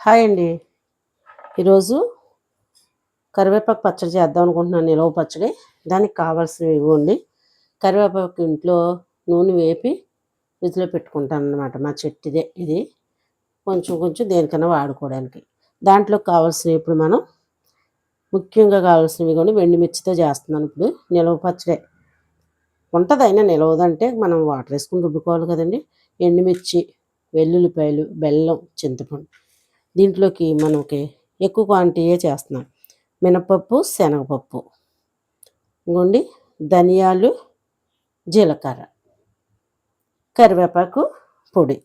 Hi అండి. ఈరోజు కరివేపాకు పచ్చడి చేద్దాం అనుకుంటున్నాను నిలవ పచ్చడి. దానికి కావాల్సినవి ఇవ్వండి. కరివేపాకు ఇంట్లో నూనె వేపి ఫ్రిడ్జ్లో పెట్టుకుంటాను అనమాట మా చెట్టుదే ఇది. కొంచెం కొంచెం దేనికైనా వాడుకోవడానికి. దాంట్లో కావాల్సినవి ఇప్పుడు మనం ముఖ్యంగా కావాల్సినవి కూడా వెండిమిర్చితో చేస్తున్నాను ఇప్పుడు. నిలవ పచ్చడే. ఉంటుంది అయినా నిలవదంటే మనం వాటర్ వేసుకుని రుబ్బుకోవాలి కదండి. ఎండుమిర్చి వెల్లుల్లిపాయలు బెల్లం చింతపండు. దీంట్లోకి మనకి ఎక్కువ క్వాంటిటీయే చేస్తున్నాం. మినపప్పు శనగపప్పు. ఇంకోండి ధనియాలు జీలకర్ర. కరివేపాకు పొడి.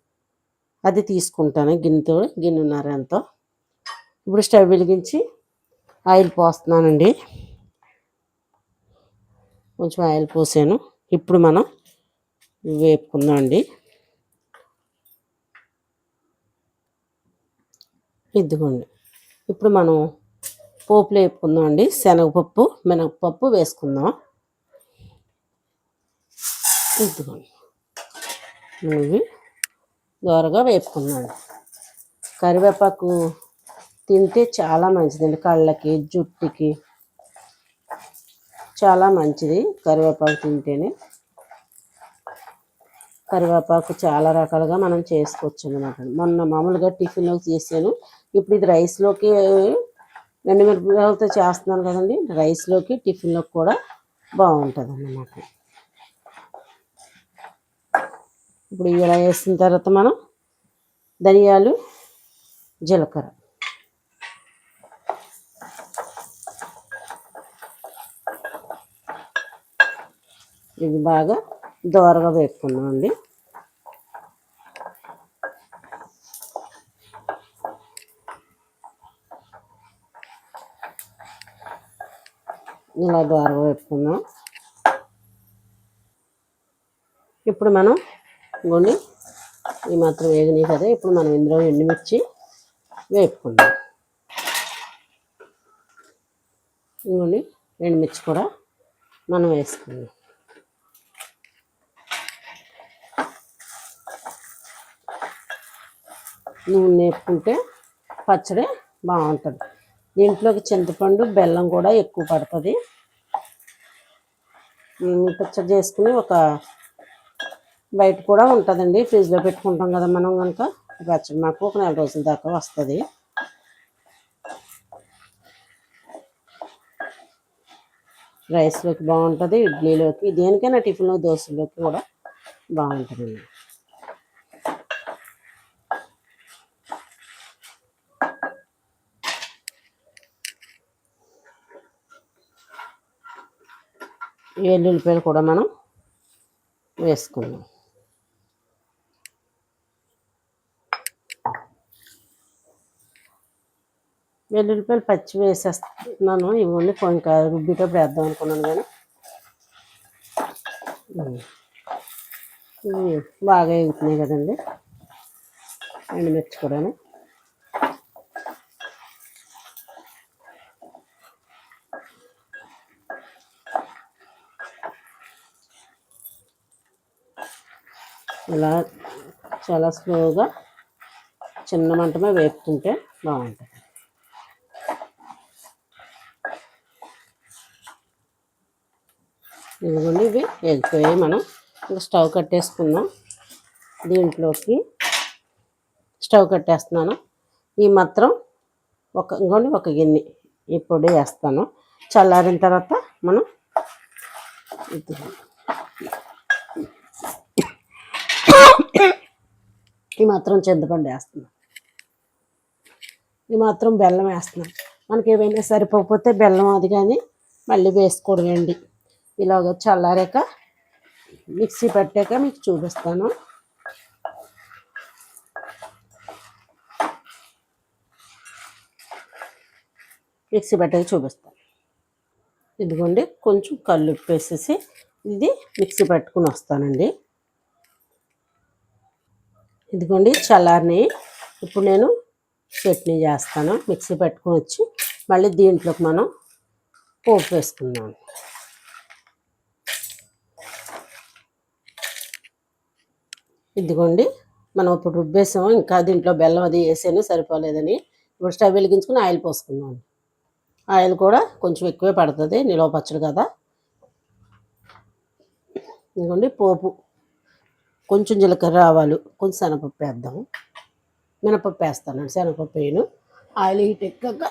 అది తీసుకుంటాను గిన్నెతో గిన్నెన్నర ఎంతో. ఇప్పుడు స్టవ్ వెలిగించి ఆయిల్ పోస్తున్నానండి. కొంచెం ఆయిల్ పోసాను. ఇప్పుడు మనం వేపుకుందాం అండి. ఇదిగోండి. ఇప్పుడు మనం పోపులు వేపుకుందాం అండి శనగపప్పు మినపప్పు వేసుకుందాం. ఇదిగోండి. ఇవి దోరగా వేపుకుందాం కరివేపాకు తింటే చాలా మంచిదండి. కళ్ళకి జుట్టుకి చాలా మంచిది కరివేపాకు తింటేనే. కరివేపాకు చాలా రకాలుగా మనం చేసుకోవచ్చు అనమాట మొన్న మామూలుగా టిఫిన్లోకి చేసాను ఇప్పుడు ఇది రైస్లోకి ఎండుమిరపకాయలతో చేస్తున్నాను కదండి. రైస్లోకి టిఫిన్లోకి కూడా బాగుంటుంది అన్నమాట ఇప్పుడు ఇలా వేసిన తర్వాత మనం ధనియాలు జీలకర్ర. ఇది బాగా దోరగా వేపుకున్నాం అండి ఇలా దోరగా వేపుకుందాం. ఇప్పుడు మనం గుండి ఈ మాత్రం వేగినాయి కదా ఇప్పుడు మనం ఇందులో ఎండుమిర్చి వేపుకుందాం. ఇంకోండి ఎండుమిర్చి కూడా మనం వేసుకుందాం. నూనె వేపుకుంటే పచ్చడి బాగుంటుంది. దీంట్లోకి చింతపండు బెల్లం కూడా ఎక్కువ పడుతుంది. పచ్చడి చేసుకుని ఒక బయట కూడా ఉంటుందండి. ఫ్రిడ్జ్లో పెట్టుకుంటాం కదా మనం కనుక పచ్చడి మాకు ఒక నెల రోజుల దాకా వస్తుంది. రైస్లోకి బాగుంటుంది ఇడ్లీలోకి దేనికైనా టిఫిన్లో దోశలోకి కూడా బాగుంటుందండి వెల్లుల్లిపాయలు కూడా మనం వేసుకుందాం. వెల్లుల్లిపాయలు పచ్చి వేసేస్తున్నాను. ఇవన్నీ కొంచెం రుబ్బిటప్పుడు వేద్దాం అనుకున్నాను కానీ. బాగా ఎగుతున్నాయి కదండి. ఎండుమిర్చి కూడాను. ఇలా చాలా స్లోగా చిన్న మంటమే వేపుకుంటే బాగుంటుంది. ఇదిగోండి ఇవి వేగిపోయాయి. మనం ఇంకా స్టవ్ కట్టేసుకుందాం. దీంట్లోకి స్టవ్ కట్టేస్తున్నాను. ఈ మాత్రం ఒక ఇంకోండి ఒక గిన్నె ఈ పొడి వేస్తాను. చల్లారిన తర్వాత మనం ఈ మాత్రం చింతపండు వేస్తున్నాం. ఈ మాత్రం బెల్లం వేస్తున్నాం. మనకి ఏమైనా సరిపోకపోతే బెల్లం అది కానీ మళ్ళీ వేసుకోవడమేండి ఇలాగ చల్లారాక మిక్సీ పెట్టాక మీకు చూపిస్తాను. మిక్సీ పెట్టాక చూపిస్తాను. ఇదిగోండి కొంచెం కళ్ళు ఉప్పేసేసి ఇది మిక్సీ పెట్టుకుని వస్తానండి. ఇదిగోండి చల్లారిని ఇప్పుడు నేను చట్నీ చేస్తాను మిక్సీ పెట్టుకొని వచ్చి మళ్ళీ దీంట్లోకి మనం పోపు వేసుకుందాం. ఇదిగోండి మనం ఇప్పుడు రుబ్బేసాము ఇంకా దీంట్లో బెల్లం అది వేసాను సరిపోలేదని ఇప్పుడు స్టవ్ వెలిగించుకుని ఆయిల్ పోసుకుందాం. ఆయిల్ కూడా కొంచెం ఎక్కువే పడుతుంది నిలవ పచ్చడి కదా. ఇదిగోండి పోపు కొంచెం జీలకర్ర ఆవాలు కొంచెం శనగపప్పు వేద్దాం. మినపప్పు వేస్తానండి శనగపప్పు వేయను. ఆయిల్ హీట్ ఎక్కాక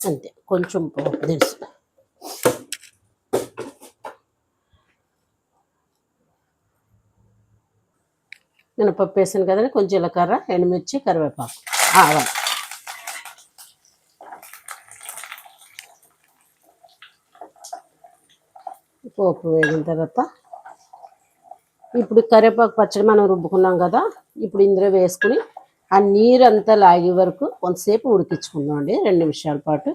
అంతే కొంచెం తెలుసు మినపప్పు వేసాను కదండి కొంచెం జీలకర్ర ఎండుమిర్చి కరివేపాకు ఆవాలు. పోపు వేగిన తర్వాత ఇప్పుడు కరివేపాకు పచ్చడి మనం రుబ్బుకున్నాం కదా ఇప్పుడు ఇందులో వేసుకుని ఆ నీరు అంతా లాగే వరకు కొంతసేపు ఉడికించుకుందాం అండి రెండు నిమిషాల పాటు.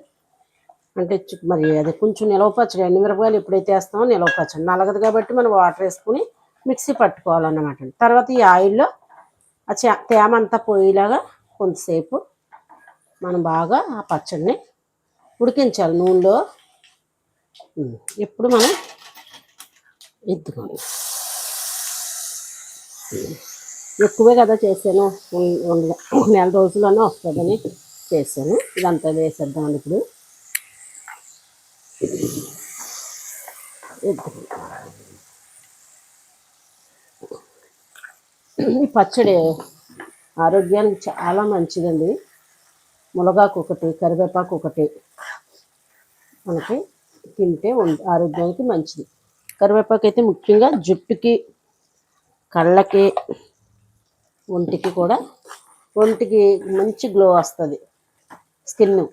అంటే మరి అది కొంచెం నిలవ పచ్చడి ఎండు మిరపకాయలు ఎప్పుడైతే వేస్తామో నిలవ పచ్చడి. నలగదు కాబట్టి మనం వాటర్ వేసుకుని మిక్సీ పట్టుకోవాలన్నమాట తర్వాత ఈ ఆయిల్లో ఆ చే- తేమ అంతా పోయేలాగా కొంతసేపు మనం బాగా ఆ పచ్చడిని ఉడికించాలి నూనెలో. ఎప్పుడు ఇప్పుడు మనం ఎత్తుకోండి ఎక్కువే కదా చేశాను. నెల రోజుల్లోనే వస్తుందని చేశాను. ఇదంతా వేసేద్దాం ఇప్పుడు. ఈ పచ్చడి ఆరోగ్యానికి చాలా మంచిదండి. మునగాకు ఒకటి కరివేపాకు ఒకటి మనకి తింటే ఆరోగ్యానికి మంచిది. కరివేపాకు అయితే ముఖ్యంగా జుట్టుకి కళ్ళకి ఒంటికి కూడా. ఒంటికి మంచి గ్లో వస్తుంది. స్కిన్.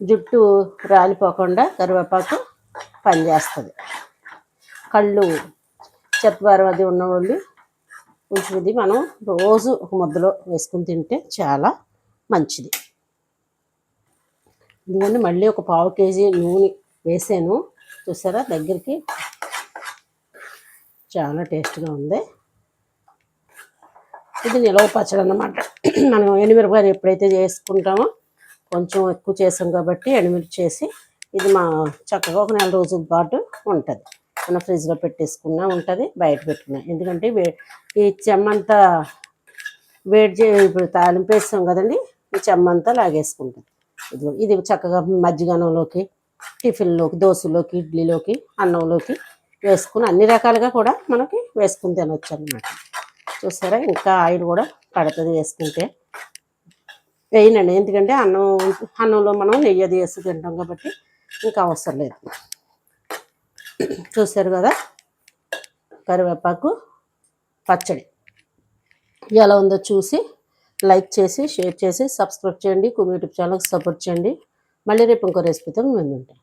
జుట్టు రాలిపోకుండా కరివేపాకు పనిచేస్తుంది. కళ్ళు చెత్తవారం అది ఉన్నవాళ్ళు కొంచెం ఇది మనం రోజు ఒక ముద్దలో వేసుకుని తింటే చాలా మంచిది. ఇదిగోండి మళ్ళీ ఒక పావు కేజీ నూనె వేసాను. చూసారా? దగ్గరికి చాలా టేస్ట్గా ఉంది. ఇది నిలవ పచ్చడి అన్నమాట. మనం ఎండుమిరపకాయలు ఎప్పుడైతే చేసుకుంటామో కొంచెం ఎక్కువ చేసాం కాబట్టి ఎండుమిర్చి చేసి ఇది మా చక్కగా ఒక నెల రోజుల పాటు ఉంటుంది. మన ఫ్రిడ్జ్లో పెట్టేసుకున్నా ఉంటుంది బయట పెట్టుకున్నా. ఎందుకంటే వే ఈ చెమ్మంతా వేడి చే ఇప్పుడు తాలింపు వేస్తాం కదండి ఈ చెమ్మంతా లాగేసుకుంటుంది. ఇది ఇది చక్కగా మజ్జిగనంలోకి టిఫిన్లోకి దోశలోకి ఇడ్లీలోకి అన్నంలోకి వేసుకుని అన్ని రకాలుగా కూడా మనకి వేసుకుని తినొచ్చు అనమాట చూసారా? ఇంకా ఆయిల్ కూడా పడుతుంది వేసుకుంటే. వేయనండి. ఎందుకంటే అన్నం అన్నంలో మనం నెయ్యి అది వేసి తింటాం కాబట్టి ఇంకా అవసరం లేదు. చూసారు కదా? కరివేపాకు పచ్చడి. ఎలా ఉందో చూసి లైక్ చేసి షేర్ చేసి సబ్స్క్రైబ్ చేయండి. కుమి యూట్యూబ్ ఛానల్కి సపోర్ట్ చేయండి. మళ్ళీ రేపు ఇంకో రెసిపీతో మేము ముందుంటాం